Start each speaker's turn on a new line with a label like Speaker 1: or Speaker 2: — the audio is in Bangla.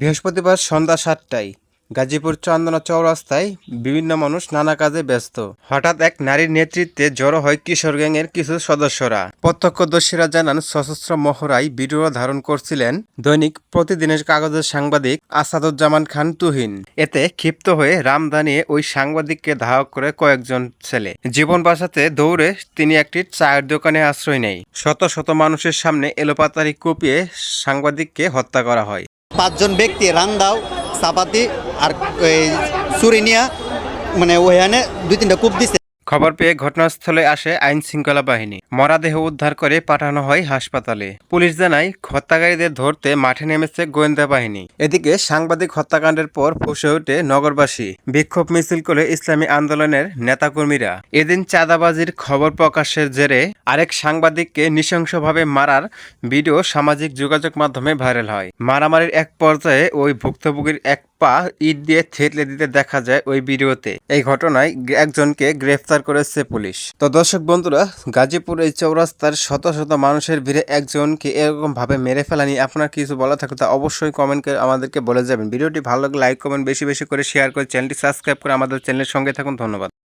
Speaker 1: বৃহস্পতিবার সন্ধ্যা সাতটায় গাজীপুর চন্দনা চৌরাস্তায় বিভিন্ন মানুষ নানা কাজে ব্যস্ত। হঠাৎ এক নারীর নেতৃত্বে জড়ো হয় কিশোর গ্যাংয়ের কিছু সদস্যরা। প্রত্যক্ষদর্শীরা জানান, সশস্ত্র মহড়ায় ভিডিও ধারণ করছিলেন দৈনিক প্রতিদিনের কাগজের সাংবাদিক আসাদুজ্জামান খান তুহিন। এতে ক্ষিপ্ত হয়ে রামদানিয়ে ওই সাংবাদিককে ধাওয়া করে কয়েকজন ছেলে। জীবন বাঁচাতে দৌড়ে তিনি একটি চায়ের দোকানে আশ্রয় নেয়। শত শত মানুষের সামনে এলোপাতারি কুপিয়ে সাংবাদিককে হত্যা করা হয়।
Speaker 2: পাঁচজন ব্যক্তি রান্দাও চাপাতি আর চুরি নিয়া মানে ওখানে দুই তিনটা কূপ দিছে।
Speaker 1: খবর পেয়ে ঘটনাস্থলে আসে আইন শৃঙ্খলা বাহিনী। মরাদেহ উদ্ধার করে পাঠানো হয় হাসপাতালে। পুলিশ জানায়, হত্যাকারীদের ধরতে মাঠে নেমেছে গোয়েন্দা বাহিনী। এদিকে সাংবাদিক হত্যাকাণ্ডের পর ফুসে ওঠে নগরবাসী। বিক্ষোভ মিছিল করে ইসলামী আন্দোলনের নেতাকর্মীরা। এদিন চাঁদাবাজির খবর প্রকাশের জেরে আরেক সাংবাদিককে নৃশংসভাবে মারার ভিডিও সামাজিক যোগাযোগ মাধ্যমে ভাইরাল হয়। মারামারির এক পর্যায়ে ওই ভুক্তভোগীর এক পা ইট দিয়ে থেতলে দিতে দেখা যায় ওই ভিডিওতে। এই ঘটনায় একজনকে গ্রেফতার করেছে পুলিশ। তো দর্শক বন্ধুরা, গাজীপুর এই চৌরাস্তার শত শত মানুষের ভিড়ে একজনকে এরকম ভাবে মেরে ফেলা নিয়ে আপনার কিছু বলা থাকে তা অবশ্যই কমেন্ট করে আমাদেরকে বলে যাবেন। ভিডিওটি ভালো লাগলে লাইক কমেন্ট বেশি বেশি করে শেয়ার করে চ্যানেলটি সাবস্ক্রাইব করে আমাদের চ্যানেলের সঙ্গে থাকুন। ধন্যবাদ।